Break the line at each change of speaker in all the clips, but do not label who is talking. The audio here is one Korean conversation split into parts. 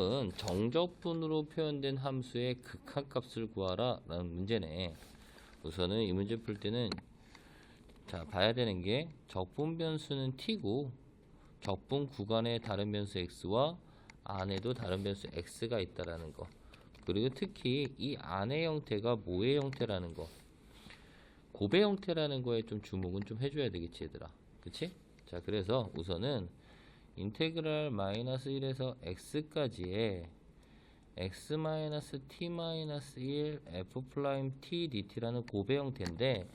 은 정적분으로 표현된 함수의 극한값을 구하라 라는 문제네. 우선은 이 문제 풀 때는 자 봐야 되는 게 적분 변수는 t고 적분 구간에 다른 변수 x와 안에도 다른 변수 x가 있다라는 거. 그리고 특히 이 안의 형태가 모의 형태라는 거. 고배 형태라는 거에 좀 주목은 좀 해줘야 되겠지 얘들아. 그치? 자 그래서 우선은 인테그랄 마이너스 1에서 x까지의 x 마이너스 t 마이너스 1 f 프라임 t dt라는 고배 형태인데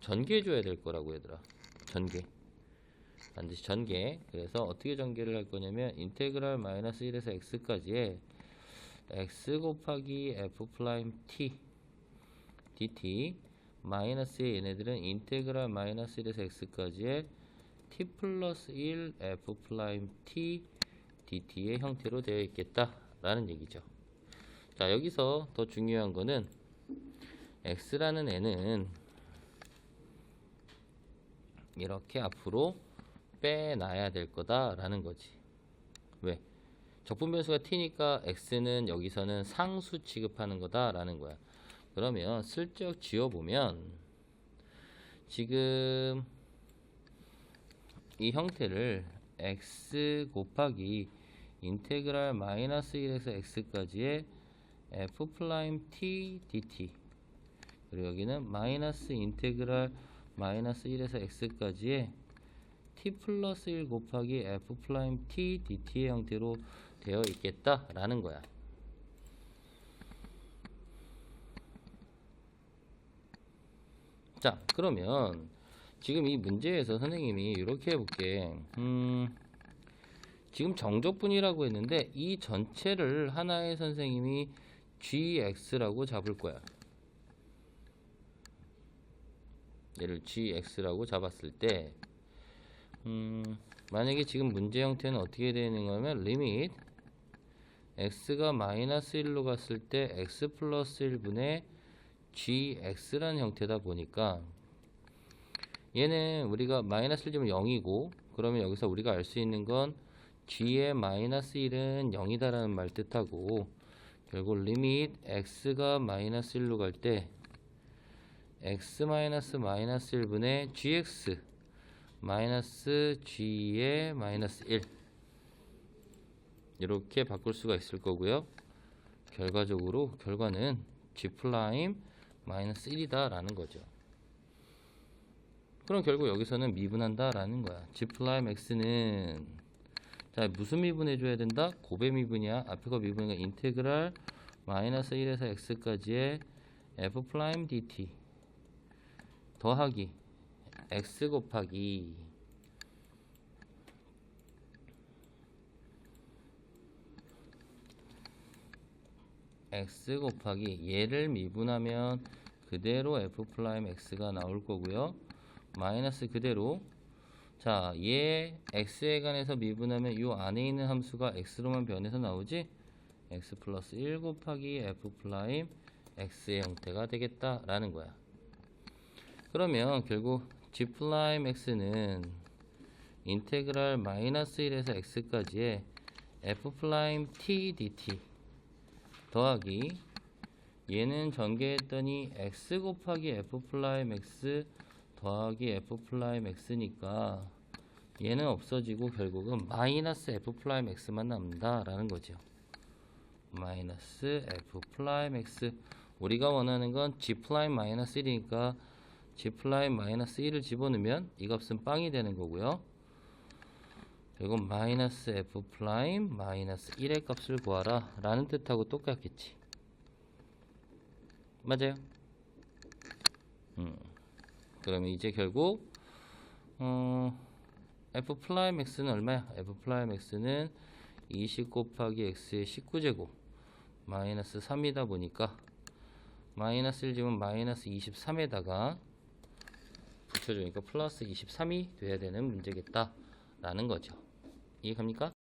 전개해 줘야 될 거라고 얘들아. 전개. 반드시 전개. 그래서 어떻게 전개를 할 거냐면 인테그랄 마이너스 1에서 x까지의 x 곱하기 f 프라임 t dt 마이너스의 얘네들은 인테그랄 마이너스 1에서 x까지의 t 플러스 1 f 프라임 t dt의 형태로 되어 있겠다라는 얘기죠. 자 여기서 더 중요한 거는 x라는 애는 이렇게 앞으로 빼놔야 될 거다라는 거지. 왜? 적분 변수가 t니까 x는 여기서는 상수 취급하는 거다라는 거야. 그러면 슬쩍 지워보면 지금 이 형태를 x 곱하기 인테그랄 마이너스 1에서 x까지의 f 프라임 t dt 그리고 여기는 마이너스 인테그랄 마이너스 1에서 x까지의 t 플러스 1 곱하기 f 프라임 t dt의 형태로 되어 있겠다라는 거야. 자, 그러면 지금 이 문제에서 선생님이 이렇게 해볼게. 음, 지금 정적분이라고 했는데 이 전체를 하나의 선생님이 gx라고 잡을 거야. 얘를 gx라고 잡았을 때 음, 만약에 지금 문제 형태는 어떻게 되는 거냐면 리밋 x가 마이너스 1로 갔을 때 x 플러스 1분의 gx라는 형태다 보니까 얘는 우리가 마이너스 1 주면 0이고 그러면 여기서 우리가 알 수 있는 건 g의 마이너스 1은 0이다라는 말 뜻하고 결국 리밋 x가 마이너스 1로 갈 때 x 마이너스 마이너스 1분의 gx 마이너스 g의 마이너스 1 이렇게 바꿀 수가 있을 거고요. 결과적으로 결과는 g 프라임 마이너스 1이다 라는 거죠 그럼 결국 여기서는 미분한다 라는 거야. G 프라임 x는 자 무슨 미분해 줘야 된다? 고배 미분이야. 앞에 거 미분이니까 인테그랄 마이너스 1에서 x까지의 f 프라임 dt 더하기 x 곱하기 x 곱하기 얘를 미분하면 그대로 f 프라임 x가 나올 거고요 마이너스 그대로. 자, 얘 x에 관해서 미분하면 이 안에 있는 함수가 x로만 변해서 나오지? x 플러스 1 곱하기 f 프라임 x의 형태가 되겠다라는 거야. 그러면 결국 g 프라임 x는 인테그랄 마이너스 1에서 x까지의 f 프라임 t dt 더하기 얘는 전개했더니 x 곱하기 f 프라임 x 더하기 f 프라임 x니까 얘는 없어지고 결국은 마이너스 f 프라임 x만 남는다 라는 거죠. 마이너스 f 프라임 x. 우리가 원하는 건 g 프라임 마이너스 1이니까 g 프라임 마이너스 1을 집어넣으면 이 값은 빵이 되는 거고요. 결국 마이너스 f 프라임 마이너스 1의 값을 구하라 라는 뜻하고 똑같겠지. 맞아요? 음. 그러면 이제 결국 어, f 프라임 x는 얼마야? f 프라임 x는 20 곱하기 x의 19제곱 마이너스 3이다 보니까 마이너스 1 집은 마이너스 23에다가 붙여주니까 플러스 23이 돼야 되는 문제겠다 라는 거죠 이해갑니까?